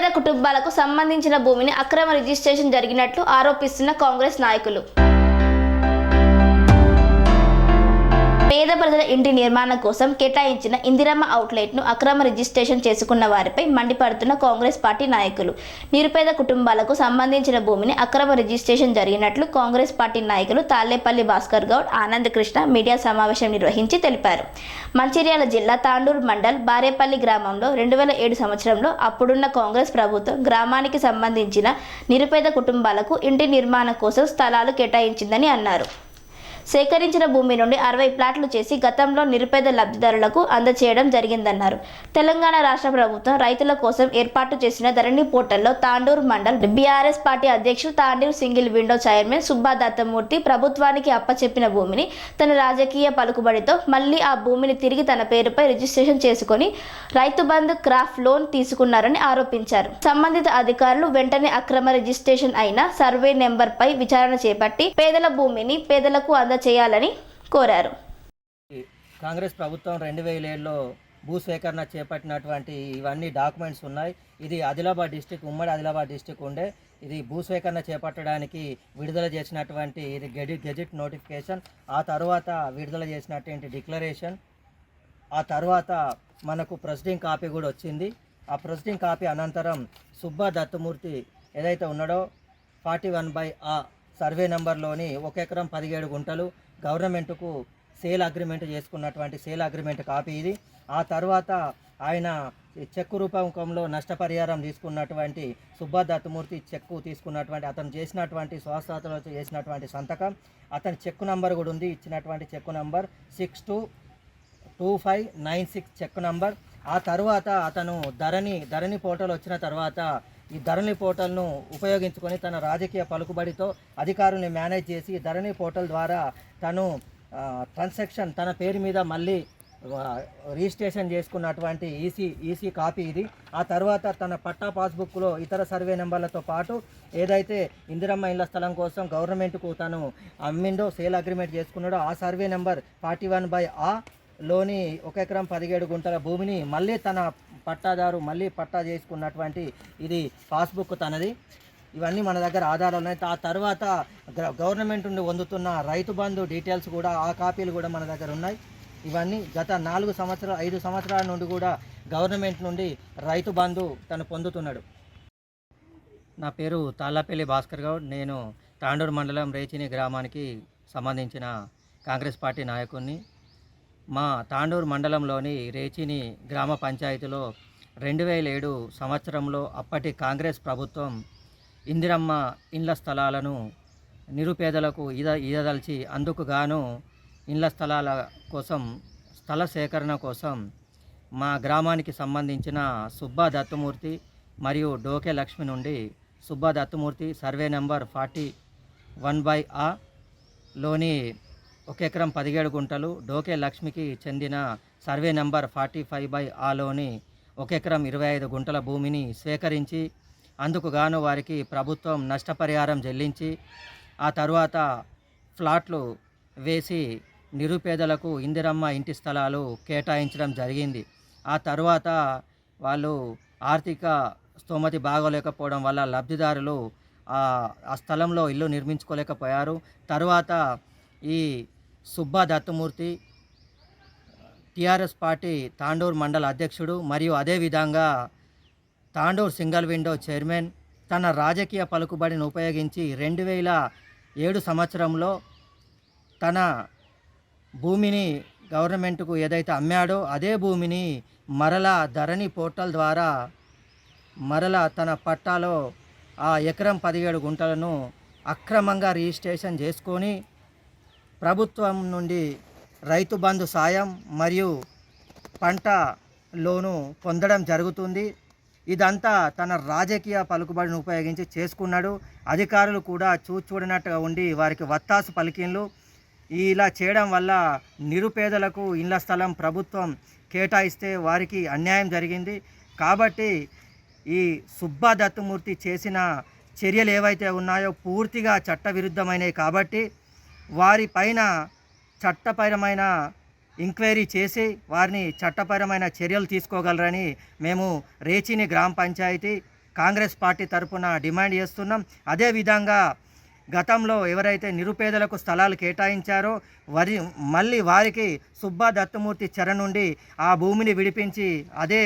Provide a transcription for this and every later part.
నిరుపేద కుటుంబాలకు సంబంధించిన భూమిని అక్రమ రిజిస్ట్రేషన్ జరిగినట్లు ఆరోపిస్తున్న కాంగ్రెస్ నాయకులు. పేద ప్రజల ఇంటి నిర్మాణం కోసం కేటాయించిన ఇందిరమ్మ అవుట్లెట్ను అక్రమ రిజిస్ట్రేషన్ చేసుకున్న వారిపై మండిపడుతున్న కాంగ్రెస్ పార్టీ నాయకులు. నిరుపేద కుటుంబాలకు సంబంధించిన భూమిని అక్రమ రిజిస్ట్రేషన్ జరిగినట్లు కాంగ్రెస్ పార్టీ నాయకులు తాళ్ళేపల్లి భాస్కర్ గౌడ్ ఆనంద్ కృష్ణ మీడియా సమావేశం నిర్వహించి తెలిపారు. మంచిర్యాల జిల్లా తాండూరు మండల్ బారేపల్లి గ్రామంలో రెండు వేల ఏడు సంవత్సరంలో అప్పుడున్న కాంగ్రెస్ ప్రభుత్వం గ్రామానికి సంబంధించిన నిరుపేద కుటుంబాలకు ఇంటి నిర్మాణం కోసం స్థలాలు కేటాయించిందని అన్నారు. సేకరించిన భూమి నుండి అరవై ప్లాట్లు చేసి గతంలో నిరుపేద లబ్ధిదారులకు అందచేయడం జరిగిందన్నారు. తెలంగాణ రాష్ట్ర ప్రభుత్వం రైతుల కోసం ఏర్పాటు చేసిన ధరణి పోర్టల్లో తాండూరు మండల్ బీఆర్ఎస్ పార్టీ అధ్యక్షుడు Tandur single window chairman Subba Dattamurthy ప్రభుత్వానికి అప్పచెప్పిన భూమిని తన రాజకీయ పలుకుబడితో మళ్ళీ ఆ భూమిని తిరిగి తన పేరుపై రిజిస్ట్రేషన్ చేసుకుని రైతు బంధు క్రాఫ్ట్ లోన్ తీసుకున్నారని ఆరోపించారు. సంబంధిత అధికారులు వెంటనే అక్రమ రిజిస్ట్రేషన్ అయిన సర్వే నెంబర్ పై విచారణ చేపట్టి పేదల భూమిని పేదలకు అంద చేయాలని కోరారు. కాంగ్రెస్ ప్రభుత్వం రెండు వేల ఏడులో భూ సేకరణ చేపట్టినటువంటి ఇవన్నీ డాక్యుమెంట్స్ ఉన్నాయి. ఇది ఆదిలాబాద్ డిస్టిక్ ఉమ్మడి ఆదిలాబాద్ డిస్టిక్ ఉండే. ఇది భూ సేకరణ చేపట్టడానికి విడుదల చేసినటువంటి ఇది గెడి గెజిట్ నోటిఫికేషన్. ఆ తర్వాత విడుదల చేసినటువంటి డిక్లరేషన్. ఆ తర్వాత మనకు ప్రెసిడింగ్ కాపీ కూడా వచ్చింది. ఆ ప్రెసిడింగ్ కాపీ అనంతరం సుబ్బా దత్తమూర్తి ఏదైతే ఉన్నాడో ఫార్టీ వన్ బై ఆ సర్వే నెంబర్లోని ఒక ఎకరం పదిహేడు గుంటలు గవర్నమెంట్కు సేల్ అగ్రిమెంట్ చేసుకున్నటువంటి సేల్ అగ్రిమెంట్ కాపీ ఇది. ఆ తర్వాత ఆయన చెక్కు రూపకంలో నష్టపరిహారం తీసుకున్నటువంటి సుబ్బా దత్తమూర్తి చెక్కు తీసుకున్నటువంటి అతను చేసినటువంటి స్వస్థతలో చేసినటువంటి సంతకం. అతని చెక్కు నంబర్ కూడా ఉంది ఇచ్చినటువంటి cheque number six two two five nine six cheque number. ఆ తర్వాత అతను ధరణి ధరణి పోర్టల్ వచ్చిన తర్వాత ఈ ధరణి పోర్టల్ను ఉపయోగించుకొని తన రాజకీయ పలుకుబడితో అధికారుల్ని మేనేజ్ చేసి ధరణి పోర్టల్ ద్వారా తను ట్రాన్సాక్షన్ తన పేరు మీద మళ్ళీ రిజిస్ట్రేషన్ చేసుకున్నటువంటి ఈసీ ఈసీ కాపీ ఇది. ఆ తర్వాత తన పట్టా పాస్బుక్లో ఇతర సర్వే నెంబర్లతో పాటు ఏదైతే ఇందిరమ్మ ఇళ్ళ స్థలం కోసం గవర్నమెంట్కు తను అమ్మిండో సేల్ అగ్రిమెంట్ చేసుకున్నాడో ఆ survey number forty one by ఆ లోని ఒక ఎకరం పదిహేడు గుంటల భూమిని మళ్ళీ తన పట్టాదారు మళ్ళీ పట్టా చేసుకున్నటువంటి ఇది పాస్బుక్ తనది. ఇవన్నీ మన దగ్గర ఆధారాలు ఉన్నాయి. ఆ తర్వాత గవర్నమెంట్ నుండి పొందుతున్న రైతు బంధు డీటెయిల్స్ కూడా ఆ కాపీలు కూడా మన దగ్గర ఉన్నాయి. ఇవన్నీ గత నాలుగు సంవత్సరాలు ఐదు సంవత్సరాల నుండి కూడా గవర్నమెంట్ నుండి రైతు బంధు తను పొందుతున్నాడు. నా పేరు తాళ్ళపల్లి భాస్కర్ గౌడ్. నేను తాండూరు మండలం రేచిని గ్రామానికి సంబంధించిన కాంగ్రెస్ పార్టీ నాయకుడిని. మా తాండూరు మండలంలోని రేచిని గ్రామ పంచాయతీలో రెండు వేల ఏడు సంవత్సరంలో అప్పటి కాంగ్రెస్ ప్రభుత్వం ఇందిరమ్మ ఇండ్ల స్థలాలను నిరుపేదలకు ఈద ఈదదల్చి అందుకు గాను ఇండ్ల స్థలాల కోసం స్థల సేకరణ కోసం మా గ్రామానికి సంబంధించిన సుబ్బా దత్తమూర్తి మరియు డోకే లక్ష్మి నుండి Subba Dattamurthy survey number forty one by ఆ లోని ఒక ఎకరం పదిహేడు గుంటలు డోకే లక్ష్మికి చెందిన survey number forty five by ఆలోని ఒక ఎకరం ఇరవై ఐదు గుంటల భూమిని స్వీకరించి అందుకు గాను వారికి ప్రభుత్వం నష్టపరిహారం చెల్లించి ఆ తరువాత ఫ్లాట్లు వేసి నిరుపేదలకు ఇందిరమ్మ ఇంటి స్థలాలు కేటాయించడం జరిగింది. ఆ తర్వాత వాళ్ళు ఆర్థిక స్తోమతి బాగోలేకపోవడం వల్ల లబ్ధిదారులు ఆ ఆ స్థలంలో ఇల్లు నిర్మించుకోలేకపోయారు. తర్వాత ఈ సుబ్బా దత్తమూర్తి టిఆర్ఎస్ పార్టీ తాండూరు మండల అధ్యక్షుడు మరియు అదేవిధంగా తాండూరు సింగల్ విండో చైర్మన్ తన రాజకీయ పలుకుబడిని ఉపయోగించి రెండు వేల ఏడు సంవత్సరంలో తన భూమిని గవర్నమెంట్కు ఏదైతే అమ్మాడో అదే భూమిని మరలా ధరణి పోర్టల్ ద్వారా మరలా తన పట్టాలో ఆ ఎకరం పదిహేడు గుంటలను అక్రమంగా రిజిస్ట్రేషన్ చేసుకొని ప్రభుత్వం నుండి రైతు బంధు సాయం మరియు పంట లోను పొందడం జరుగుతుంది. ఇదంతా తన రాజకీయ పలుకుబడిని ఉపయోగించి చేసుకున్నాడు. అధికారులు కూడా చూచూడనట్టుగా ఉండి వారికి వత్తాసు పలికిన్లు ఇలా చేయడం వల్ల నిరుపేదలకు ఇళ్ళ స్థలం ప్రభుత్వం కేటాయిస్తే వారికి అన్యాయం జరిగింది. కాబట్టి ఈ సుబ్బా దత్తమూర్తి చేసిన చర్యలు ఏవైతే ఉన్నాయో పూర్తిగా చట్టవిరుద్ధమైనవి కాబట్టి వారి పైన చట్టపరమైన ఎంక్వైరీ చేసి వారిని చట్టపరమైన చర్యలు తీసుకోగలరని మేము రేచిని గ్రామ పంచాయతీ కాంగ్రెస్ పార్టీ తరఫున డిమాండ్ చేస్తున్నాం. అదేవిధంగా గతంలో ఎవరైతే నిరుపేదలకు స్థలాలు కేటాయించారో వరి మళ్ళీ వారికి సుబ్బా దత్తమూర్తి చెర నుండి ఆ భూమిని విడిపించి అదే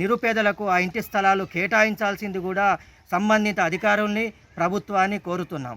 నిరుపేదలకు ఆ ఇంటి స్థలాలు కేటాయించాల్సింది కూడా సంబంధిత అధికారుల్ని ప్రభుత్వాన్ని కోరుతున్నాం.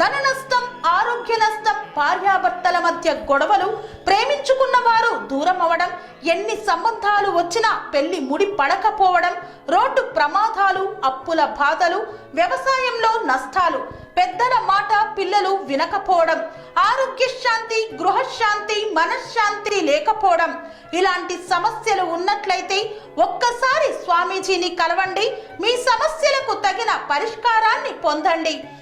ధన నష్టం ఆరోగ్య నష్టం భార్యాభర్తల మధ్య గొడవలు ప్రేమించుకున్న వారు దూరం అవడం ఎన్ని సంబంధాలు వచ్చినా పెళ్ళి ముడి పడకపోవడం రోడ్డు ప్రమాదాలు అప్పుల బాధలు వ్యవసాయంలో నష్టాలు పెద్దల మాట పిల్లలు వినకపోవడం ఆరోగ్య శాంతి గృహశాంతి మనశ్శాంతి లేకపోవడం ఇలాంటి సమస్యలు ఉన్నట్లయితే ఒక్కసారి స్వామీజీని కలవండి మీ సమస్యలకు తగిన పరిష్కారాన్ని పొందండి.